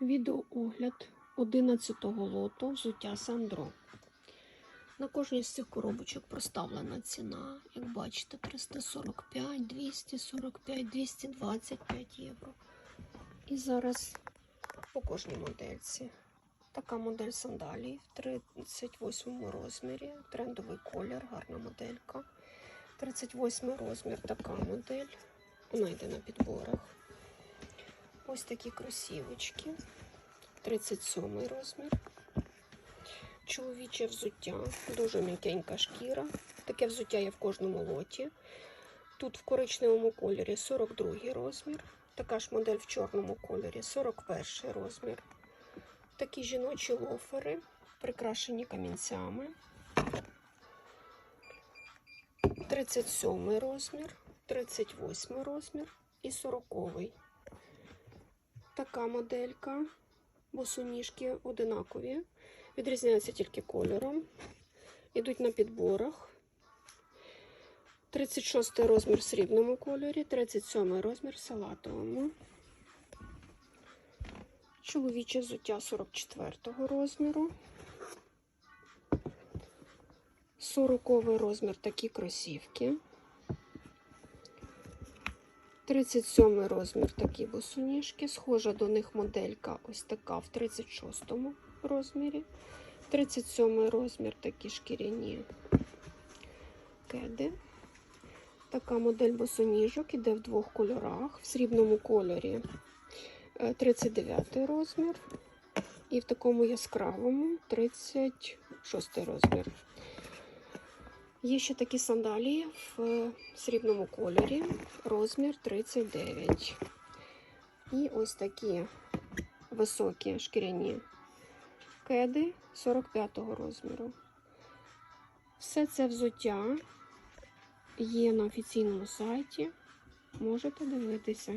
Відеоогляд 11-го лоту взуття Сандро. На кожній з цих коробочок проставлена ціна, як бачите, 345, 245, 225 євро. І зараз по кожній модельці. Така модель сандалій в 38 розмірі, трендовий колір, гарна моделька. 38 розмір, така модель. Вона йде на підборах. Ось такі кросівочки. 37 розмір. Чоловіче взуття, дуже м'якенька шкіра. Таке взуття є в кожному лоті. Тут в коричневому кольорі 42 розмір. Така ж модель в чорному кольорі 41 розмір. Такі жіночі лофери, прикрашені камінцями. 37 розмір, 38 розмір і 40. Така моделька. Босоніжки одинакові. Відрізняються тільки кольором. Йдуть на підборах. 36 розмір в срібному кольорі, 37 розмір в салатовому. Чоловіче взуття 44 розміру. 40 розмір такі кросівки. 37 розмір такі босоніжки. Схожа до них моделька ось така в 36 розмірі. 37 розмір такі шкіряні кеди. Така модель босоніжок іде в двох кольорах. В срібному кольорі е, 39 розмір. І в такому яскравому 36 розмір. Є ще такі сандалії в е, срібному кольорі, розмір 39. І ось такі високі шкіряні кеди 45-го розміру. Все це взуття є на офіційному сайті. Можете дивитися.